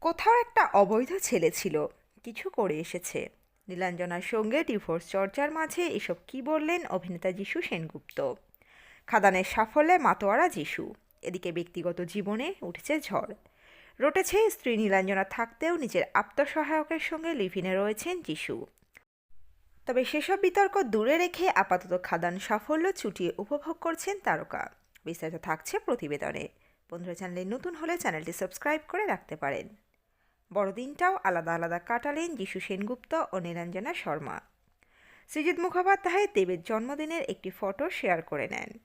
কোথাও একটা অবৈধ ছেলে ছিল। কিছু করে এসেছে। নীলাঞ্জনার সঙ্গে ডিভোর্স চর্চার মাঝে এসব কি বললেন অভিনেতা যিশু সেনগুপ্ত? খাদানের সাফল্যে মাতোয়ারা যিশু। এদিকে ব্যক্তিগত জীবনে উঠেছে ঝড়। রটেছে স্ত্রী নীলাঞ্জনা থাকতেও নিজের আত্মসহায়কের সঙ্গে লিভিনে রয়েছেন যিশু। তবে সেসব বিতর্ক দূরে রেখে আপাতত খাদান সাফল্য চুটিয়ে উপভোগ করছেন তারকা। বিস্তারিত থাকছে প্রতিবেদনে। বন্ধুরা, চ্যানেলে নতুন হলে চ্যানেলটি সাবস্ক্রাইব করে রাখতে পারেন। বড়দিনটাও আলাদা আলাদা কাটালেন যিশু সেনগুপ্ত ও নীলাঞ্জনা শর্মা। সৃজিত মুখোপাধ্যায় দেবের জন্মদিনের একটি ফটো শেয়ার করে নেন।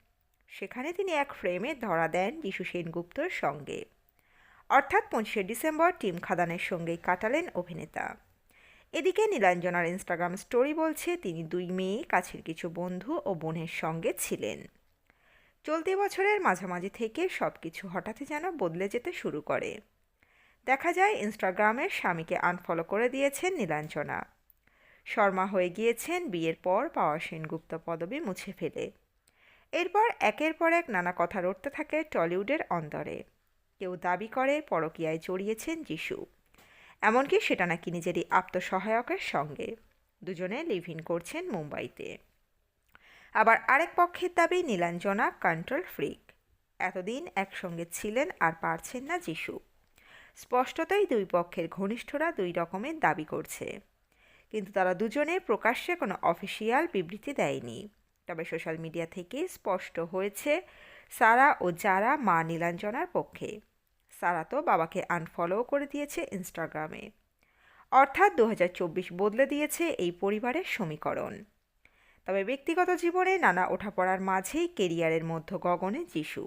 সেখানে তিনি এক ফ্রেমে ধরা দেন যিশু সেনগুপ্তর সঙ্গে। অর্থাৎ পঁচিশে ডিসেম্বর টিম খাদানের সঙ্গেই কাটালেন অভিনেতা। এদিকে নীলাঞ্জনার ইনস্টাগ্রাম স্টোরি বলছে, তিনি দুই মেয়ে, কাছের কিছু বন্ধু ও বোনের সঙ্গে ছিলেন। চলতি বছরের মাঝামাঝি থেকে সব কিছু হঠাৎই যেন বদলে যেতে শুরু করে। দেখা যায় ইনস্টাগ্রামের স্বামীকে আনফলো করে দিয়েছেন নীলাঞ্জনা। শর্মা হয়ে গিয়েছেন বিয়ের পর পাওয়া সেনগুপ্ত পদবি মুছে ফেলে। এরপর একের পর এক নানা কথা রটতে থাকে টলিউডের অন্তরে কেউ দাবি করে পরকীয়ায় জড়িয়েছেন যিশু। এমনকি সেটা নাকি নিজেরই আত্মসহায়কের সঙ্গে। দুজনে লিভ ইন করছেন মুম্বাইতে। আবার আরেক পক্ষের দাবি নীলাঞ্জনা কন্ট্রোল ফ্রিক এতদিন একসঙ্গে ছিলেন আর পারছেন না যিশু। স্পষ্টতই দুই পক্ষের ঘনিষ্ঠরা দুই রকমের দাবি করছে। কিন্তু তারা দুজনে প্রকাশ্যে কোনো অফিসিয়াল বিবৃতি দেয়নি। তবে সোশ্যাল মিডিয়া থেকে স্পষ্ট হয়েছে, সারা ও যারা মা নীলাঞ্জনার পক্ষে। সারা তো বাবাকে আনফলো করে দিয়েছে ইনস্টাগ্রামে অর্থাৎ দু হাজার চব্বিশ বদলে দিয়েছে এই পরিবারের সমীকরণ। তবে ব্যক্তিগত জীবনে নানা ওঠাপড়ার মাঝেই কেরিয়ারের মধ্য গগনে যিশু।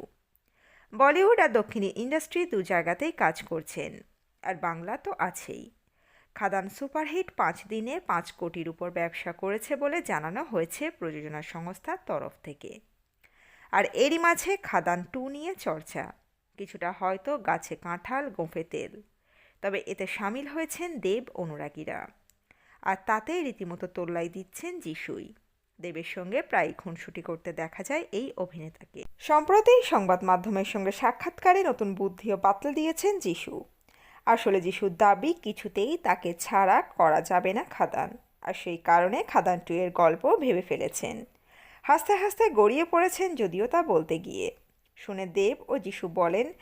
বলিউড আর দক্ষিণী ইন্ডাস্ট্রি দু জায়গাতেই কাজ করছেন। আর বাংলা তো আছেই। খাদান সুপারহিট পাঁচ দিনে পাঁচ কোটির উপর ব্যবসা করেছে বলে জানানো হয়েছে প্রযোজনা সংস্থার তরফ থেকে। আর এরই মাঝে খাদান টু নিয়ে চর্চা। কিছুটা হয়তো গাছে কাঁঠাল, গোঁফে তেল। তবে এতে সামিল হয়েছেন দেব অনুরাগীরা। আর তাতেই রীতিমতো তোল্লাই দিচ্ছেন যিশুই দেবের সঙ্গে প্রায় খুনসুটি করতে দেখা যায় এই অভিনেতাকে। সম্প্রতি সংবাদ মাধ্যমের সঙ্গে সাক্ষাৎকারে নতুন বুদ্ধিও বাতলে দিয়েছেন যিশু। আসলে যিশুর দাবি, কিছুতেই তাকে ছাড়া করা যাবে না খাদান। আর সেই কারণে খাদান টু এর গল্প ভেবে ফেলেছেন। হাসতে হাসতে গড়িয়ে পড়েছেন যদিও তা বলতে গিয়ে। শুনে দেব ও যিশু বলেন,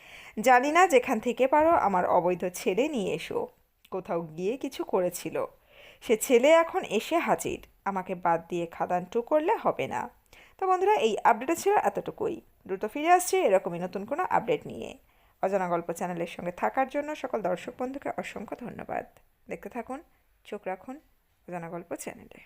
জানি না যেখান থেকে পারো, আমার অবৈধ ছেলে নিয়ে এসো। কোথাও গিয়ে কিছু করেছিল। সে ছেলে এখন এসে হাজির। আমাকে বাদ দিয়ে খাদান টু করলে হবে না। তো বন্ধুরা, এই আপডেটে ছিল এতটুকুই। দ্রুত ফিরে আসছে এরকমই নতুন কোনো আপডেট নিয়ে। অজানা গল্প চ্যানেলের সঙ্গে থাকার জন্য সকল দর্শক বন্ধুকে অসংখ্য ধন্যবাদ। দেখতে থাকুন, চোখ রাখুন অজানা গল্প চ্যানেলে